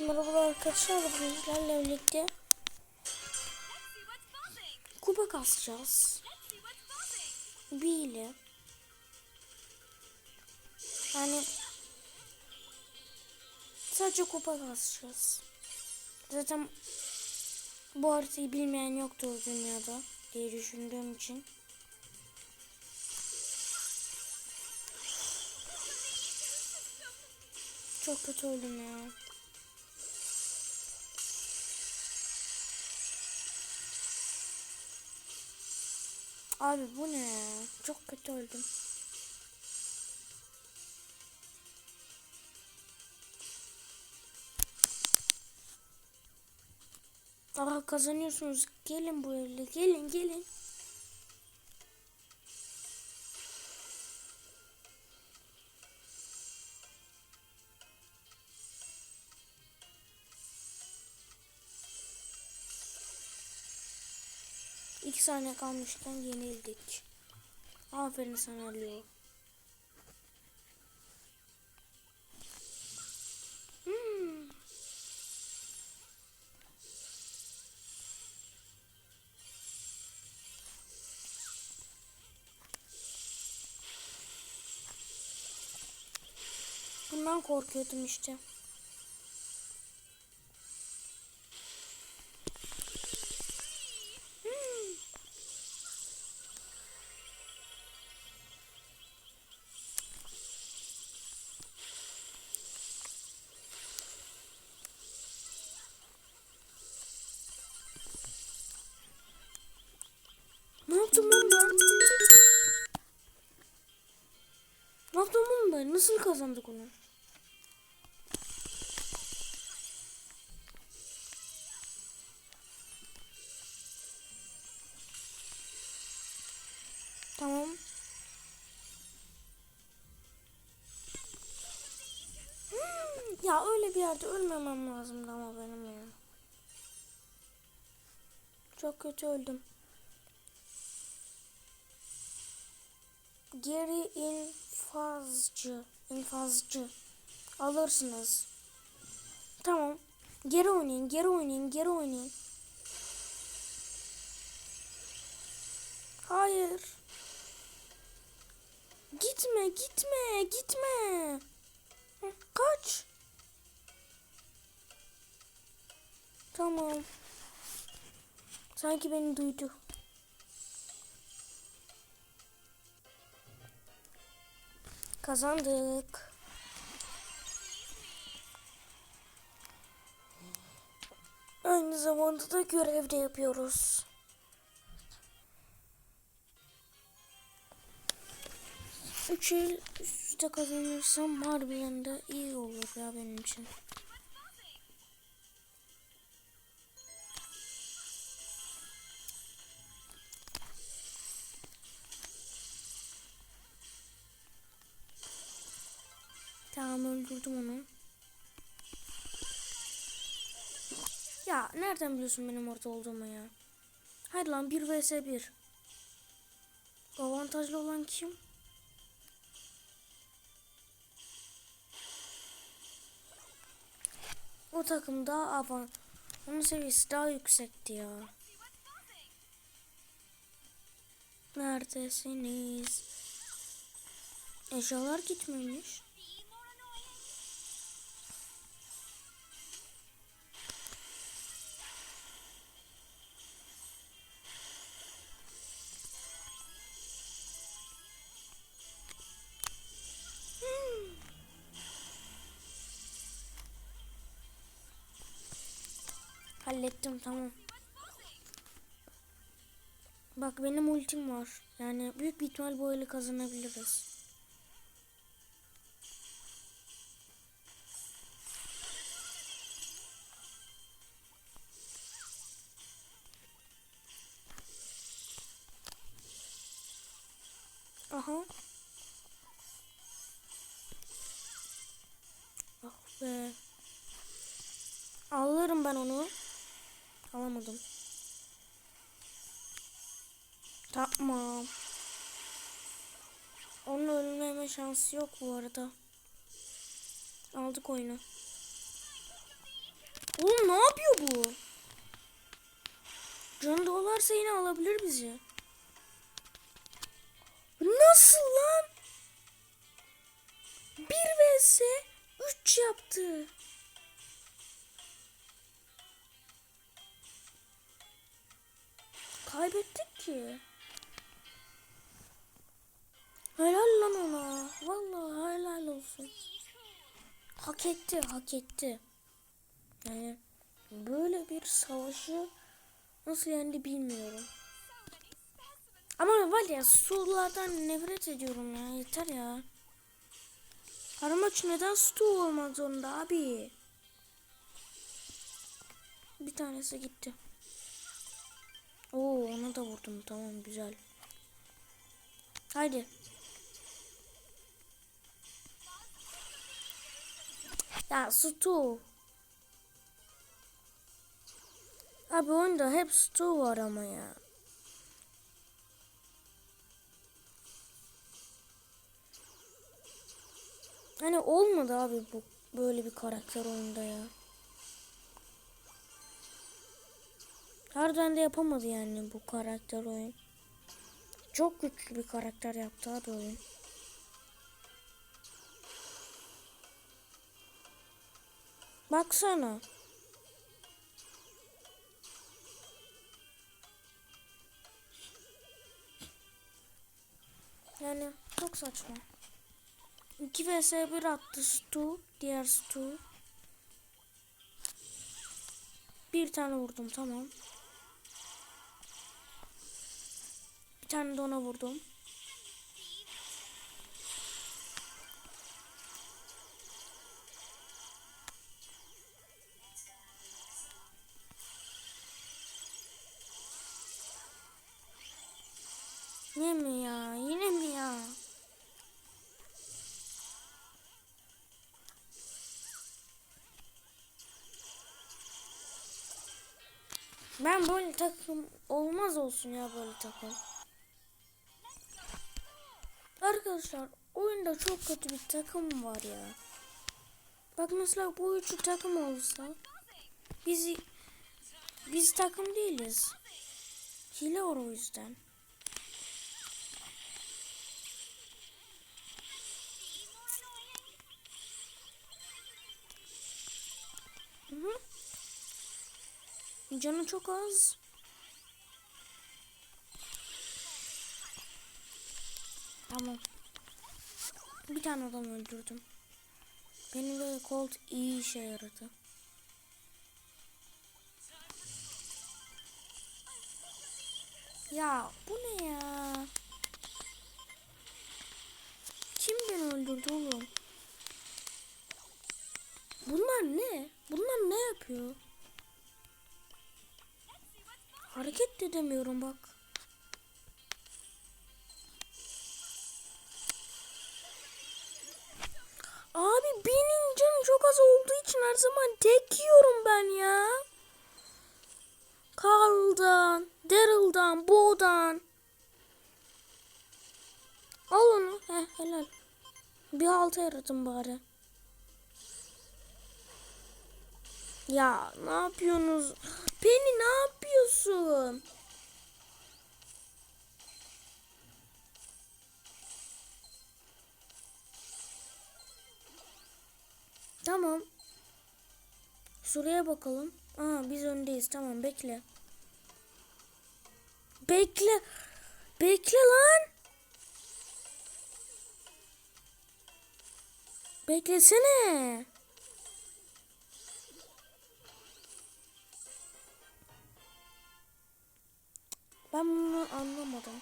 Merhabalar arkadaşlar bugün birlikte kupa kasacağız. Bir ile yani sadece kupa kasacağız. Zaten bu haritayı bilmeyen yoktur dünyada diye düşündüğüm için. Çok kötü öldüm ya. Abi bu ne? Çok kötü öldüm. Aha kazanıyorsunuz. Gelin bu evle. Gelin gelin. İki saniye kalmışken yenildik. Aferin sana Leo. Hmm. Bundan korkuyordum işte. Nasıl kazandık onu? Tamam. Hmm, ya öyle bir yerde ölmemem lazımdı ama benim ya. Çok kötü öldüm. Geri infazcı, infazcı alırsınız. Tamam. Geri oynayın, geri oynayın, geri oynayın. Hayır. Gitme, gitme, gitme. Kaç. Tamam. Sanki beni duydu. Kazandık. Aynı zamanda da görev de yapıyoruz. Üç el üst üste kazanırsam harbiden de iyi olur ya benim için. Öldürdüm onu. Ya nereden biliyorsun benim orada olduğumu ya? Hayır lan 1 vs 1. Avantajlı olan kim? O takım daha avan. Onun seviyesi daha yüksekti ya. Neredesiniz? Eşyalar gitmemiş. Hallettim tamam. Bak benim ultim var. Yani büyük bir ihtimal bu eli kazanabiliriz. Aha. Ah be. Alırım ben onu. Alamadım. Tamam. Onun ölmeme şansı yok bu arada. Aldık oyunu. Oğlum ne yapıyor bu? Can dolarsa yine alabilir bizi. Nasıl lan? 1 vs 3 yaptı. Kaybettik ki. Helal lan ona. Vallahi helal olsun. Hak etti, hak etti. Yani böyle bir savaşı nasıl yendi bilmiyorum. Ama var ya sulardan nefret ediyorum ya. Yeter ya. Her neden stu olmak zorunda abi? Bir tanesi gitti. Oo ona da vurdum. Tamam güzel. Haydi. Ya stu. Abi oyunda hep stu var ama ya. Hani olmadı abi bu böyle bir karakter oyunda ya. Harbiden de yapamadı yani bu karakter oyun. Çok güçlü bir karakter yaptı abi oyun. Baksana. Yani çok saçma. 2 vs 1 attı Stu. Diğer Stu. Bir tane vurdum tamam. Bir tane de ona vurdum. Yine mi ya? Yine mi ya? Ben böyle takım olmaz olsun ya böyle takım. Arkadaşlar oyunda çok kötü bir takım var ya. Bak mesela bu üçü takım olsa biz biz takım değiliz. Hile var o yüzden. Hı hı. Canı çok az. Tamam. Bir tane adam öldürdüm. Benim böyle Colt iyi işe yaradı. Ya bu ne ya? Kim beni öldürdü oğlum? Bunlar ne? Bunlar ne yapıyor? Hareket de edemiyorum bak. Çok az olduğu için her zaman tek yiyorum ben ya. Carl'dan, Daryl'dan, Bo'dan. Al onu. Heh, helal. Bir altı yaradım bari. Ya ne yapıyorsunuz? Beni ne yapıyorsun? Şuraya bakalım. Aa biz öndeyiz. Tamam bekle. Bekle. Bekle lan. Beklesene. Ben bunu anlamadım.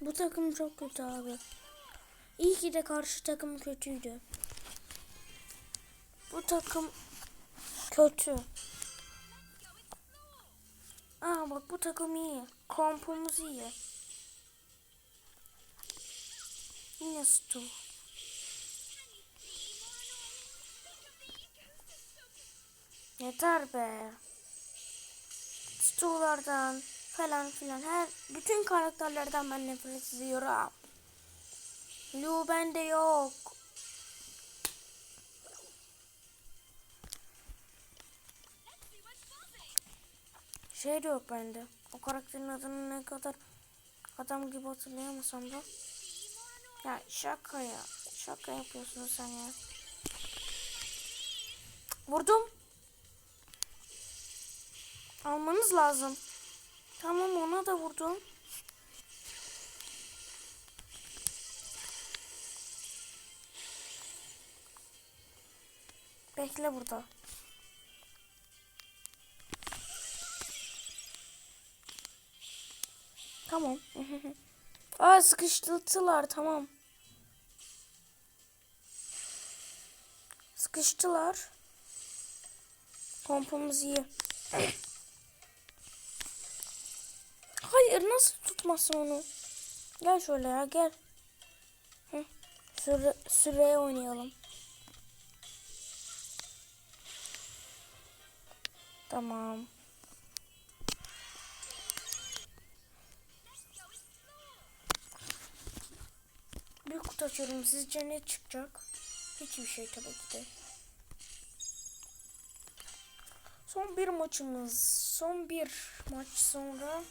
Bu takım çok kötü abi. İyi ki de karşı takım kötüydü. Bu takım kötü. Aa bak bu takım iyi. Kompumuz iyi. Yine Stu. Yeter be. Stu'lardan falan filan her bütün karakterlerden ben nefret ediyorum. Lu bende yok. Şey de yok bende. O karakterin adını ne kadar adam gibi hatırlayamasam da. Ya şaka ya. Şaka yapıyorsun sen ya. Vurdum. Almanız lazım. Tamam ona da vurdum. Bekle burada. Tamam. Aa sıkıştırdılar tamam. Sıkıştılar. Pompamız iyi. Hayır nasıl tutmasın onu? Gel şöyle ya gel. Hı. Süre, süreye oynayalım. Tamam. Bir kutu açıyorum. Sizce ne çıkacak? Hiçbir şey tabii ki de. Son bir maçımız. Son bir maç sonra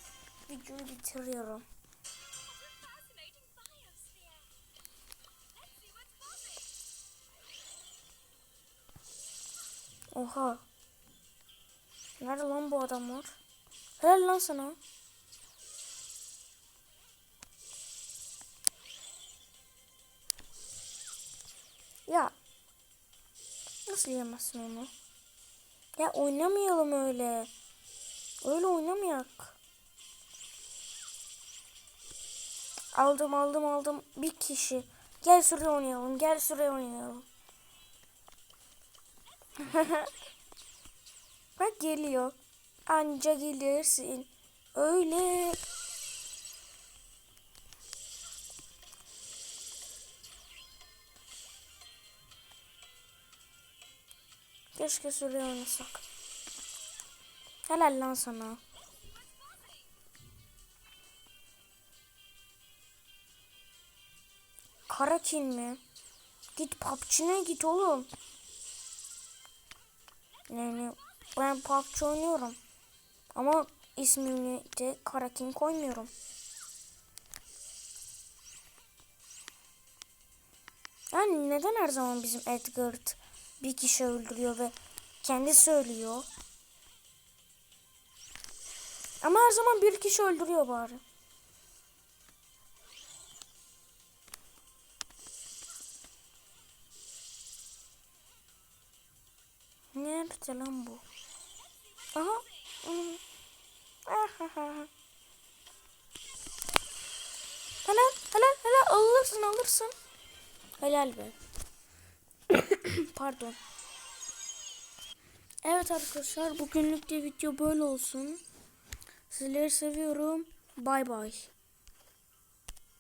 videoyu bitiriyorum. Oha. Nerede lan bu adamlar? Helal lan sana. Ya. Nasıl yemezsin onu? Ya oynamayalım öyle. Öyle oynamayak. Aldım aldım aldım. Bir kişi. Gel şuraya oynayalım. Gel şuraya oynayalım. Bak geliyor. Anca gelirsin. Öyle. Keşke şuraya oynasak. Helal lan sana. Karakin mi? Git PUBG'ne git oğlum. Yani ben PUBG oynuyorum. Ama ismini de Karakin koymuyorum. Yani neden her zaman bizim Edgard bir kişi öldürüyor ve kendi söylüyor. Ama her zaman bir kişi öldürüyor bari. Nerede lan bu? Aha. Helal, helal, helal. Alırsın, alırsın. Helal be. Pardon. Evet arkadaşlar, bugünlük de video böyle olsun. Sizleri seviyorum. Bay bay.